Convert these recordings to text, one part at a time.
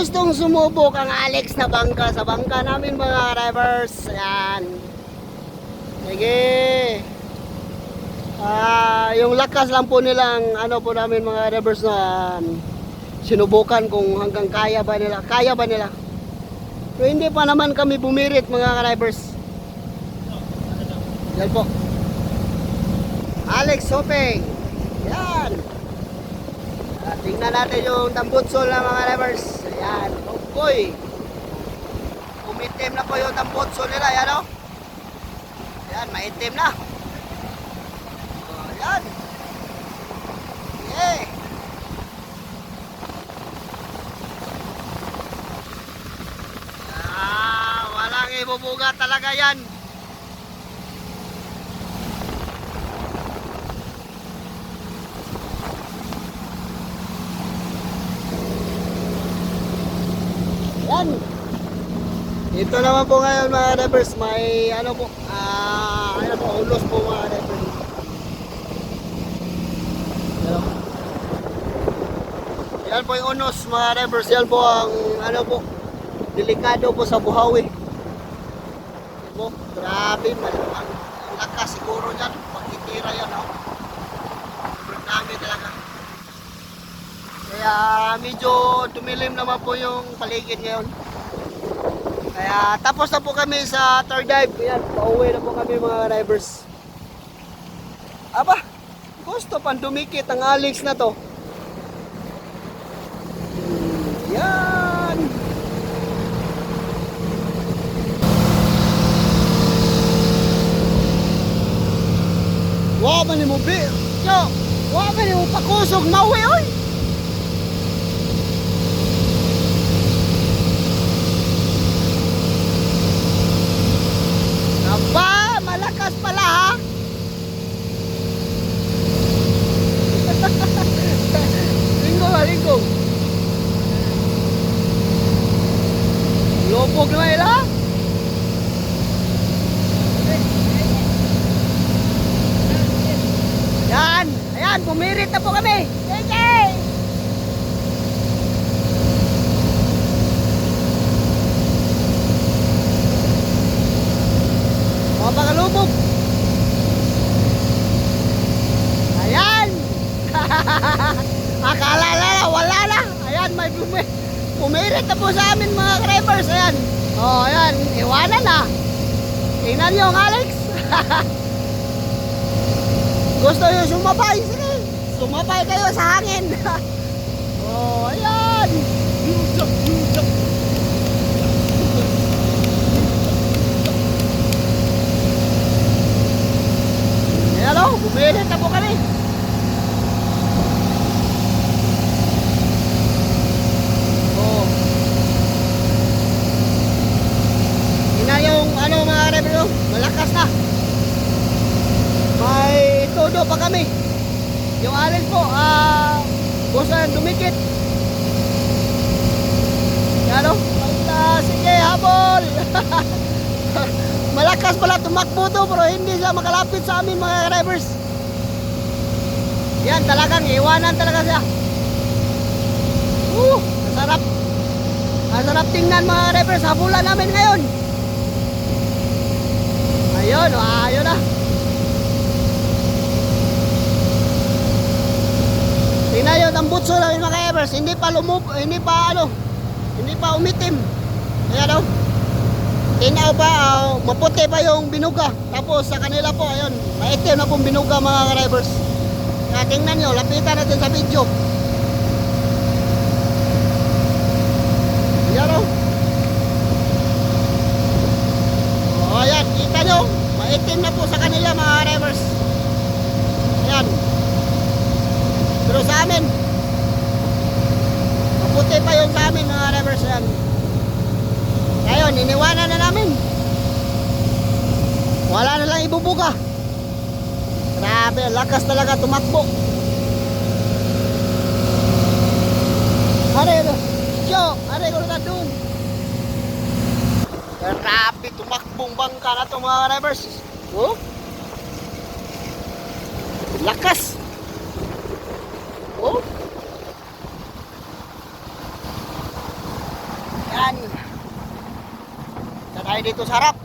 gustong sumubok ang Alex na bangka sa bangka namin mga drivers. Ayan. Sige. Ah, yung lakas lang po nilang ano po namin mga drivers na um, sinubukan kung hanggang kaya ba nila. Kaya ba nila? So hindi pa naman kami bumirit mga drivers. Yan po. Alex Hopeng. Yan. Ah, tingnan natin yung tambutsol na mga drivers. Ayan. Okoy. Umitim na po yung tambutsol nila. Yan o. Ayan, maitim na. Oh, ayan. Yeah. Ah, walang ibubuga talaga yan. Yan. Ito naman po ngayon mga drivers, may ano po, ah, ano po, ulos po mga drivers. Yan. Yan po yung unos mga drivers, yan po ang ano po, delikado po sa buhawi. Yan po, grabe, mal- ang, ang lakas siguro yan, pagkitira yan, oh. Sobrang dami talaga. Kaya medyo tumilim naman po yung paligid ngayon. Kaya tapos na po kami sa third dive. Yan, pauwi na po kami mga drivers. Aba, gusto pang dumikit ang Alex na to. Yan. Wa man mo bi. Yo, wa man ni mo pakusog mawi oy. Aba, malakas pala ha. linggo ba, linggo? Lopog na ila? Yan, ayan, bumirit na po kami. Sige! Mga pakalubog. Ayan. Akala na, wala na. Ayan, may bumi. Na po sa amin mga drivers. Ayan. Oh, ayan. Iwanan na. Tingnan nyo ang Alex. Gusto nyo sumabay? Sige. Sumabay kayo sa hangin. oh, ayan. Ayan o, bumilit na po kami. Oh. Yun na yung ano mga rebelo, malakas na. May todo pa kami. Yung alin po, ah, gusto na dumikit. Yan o, basta, sige, habol. Malakas pala tumakbo to pero hindi siya makalapit sa amin mga drivers. Yan talagang iwanan talaga siya. Uh, sarap. Ang sarap tingnan mga drivers. Habulan namin ngayon. Ayun, ayun na. Tingnan yun, ang butso namin mga drivers. Hindi pa lumup, hindi pa ano, hindi pa umitim. Kaya daw. Tinaw pa, ah, maputi pa yung binuga. Tapos sa kanila po, ayun, maitim na pong binuga mga drivers. Kaya tingnan nyo, lapitan natin sa video. Yan o. O, ayan, kita nyo, maitim na po sa kanila mga drivers. Ayan. Pero sa amin, maputi pa yung sa amin mga drivers. Ayan. Ngayon, iniwanan na namin. Wala na lang ibubuga. Grabe, lakas talaga tumakbo. Are? Yo, are ko na doon. Grabe, tumakbong bangka na to mga drivers. Oh? Lakas. Oh? Tayo dito sa harap.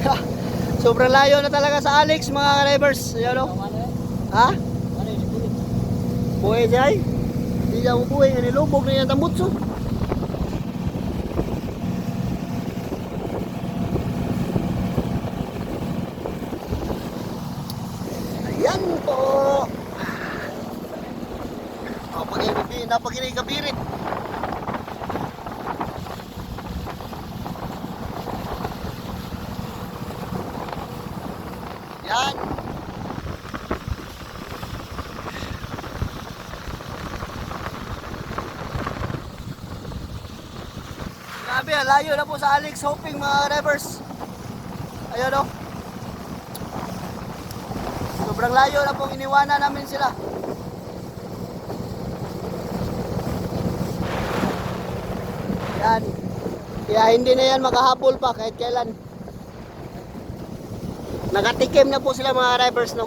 Ha, Sobrang layo na talaga sa Alex mga drivers. Ayan o. Ha? Buhay niya ay. Hindi niya mo buhay. Nilubog na tambutso. Ayan Yan. Grabe, layo na po sa Alex Hoping mga drivers. Ayun o. Sobrang layo na pong iniwanan namin sila. Yan. Kaya hindi na yan makahabol pa kahit kailan. Nakatikim na po sila mga drivers no.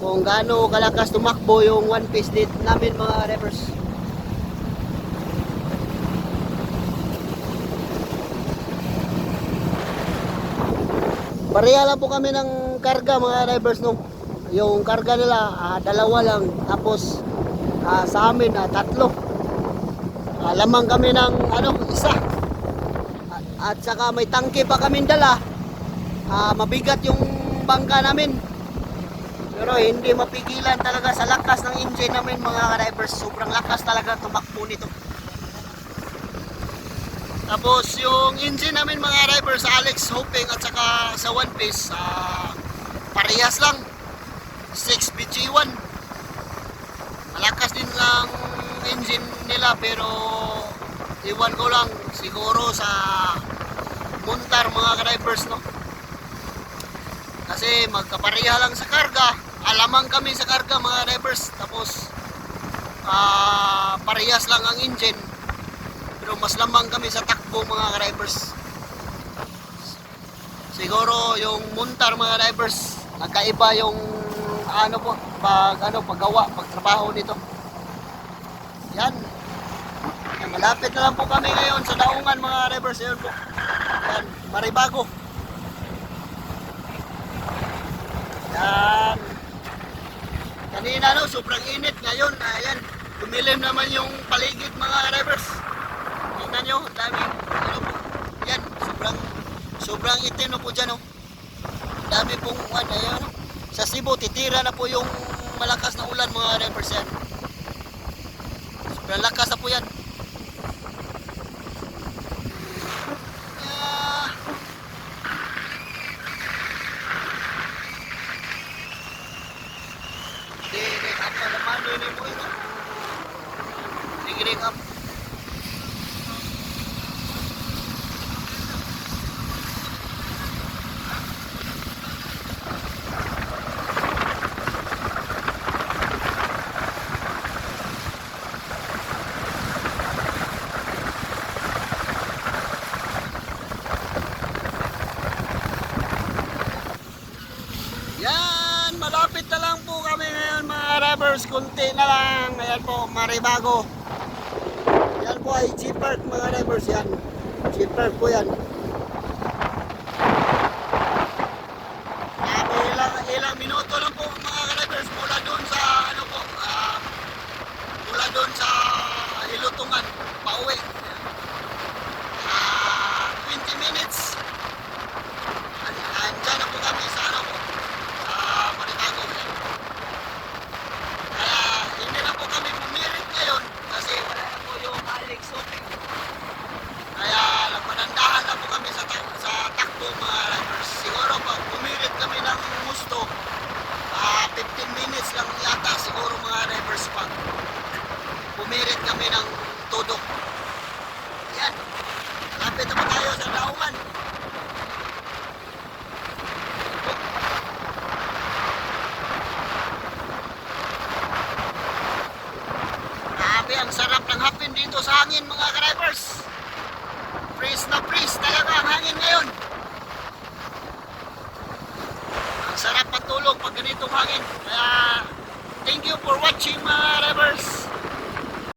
Kung gaano kalakas tumakbo yung one piece date namin mga drivers. Pareha lang po kami ng karga mga drivers no. Yung karga nila ah, dalawa lang tapos ah, sa amin ah, tatlo. Ah, lamang kami ng ano isa. At, at saka may tangke pa kami dala. Ah, mabigat yung bangka namin. Pero hindi mapigilan talaga sa lakas ng engine namin mga drivers. Sobrang lakas talaga tumakbo nito. Tapos yung engine namin mga drivers sa Alex Hoping at saka sa One Piece ah, parehas lang 6 BG1 malakas din lang engine nila pero iwan ko lang siguro sa muntar mga drivers no kasi magkapareha lang sa karga alamang kami sa karga mga drivers tapos ah, parehas lang ang engine pero mas lamang kami sa takbo mga drivers. Siguro yung muntar mga drivers, nagkaiba yung ano po, pag ano, paggawa, pagtrabaho nito. Yan, Malapit na lang po kami ngayon sa daungan mga drivers. Yan po. Yan, Maribago. Yan. Kanina no, sobrang init ngayon. Ayan, tumilim naman yung paligid mga drivers. Tingnan nyo, ang dami. Ano po? Yan, sobrang, sobrang itim na po dyan. Ang dami pong, ano, ayan, oh. Sa Cebu, titira na po yung malakas na ulan, mga drivers yan. Sobrang lakas na po yan. Naman, yun mo ito. Ring up. Yan, malapit na lang po kami ngayon mga Kunti na lang. Ayan po, Maribago. Yan po ay G-Park mga drivers yan. G-Park po yan. Ah, po, ilang, ilang minuto lang po mga drivers mula doon sa ano po, ah, mula doon sa Hilutungan, pauwi. Ah, 20 minutes. An- Andyan na po kami sa ano po, sa Maritago. Kaya hindi na po kami pumirit ngayon kasi wala na po yung Alex Shopping. Kaya nagpanandahan na po kami sa, tak- sa takbo mga riders. Siguro pag pumirit kami ng gusto, ah 15 minutes lang yata siguro mga drivers pag pumirit kami ng todo. Yan. Lapit na po tayo sa daungan. Grabe, ang sarap ng hapin dito sa hangin mga drivers. Freeze na freeze talaga ang hangin ngayon. Ang sarap matulog pag ganitong hangin. Kaya, thank you for watching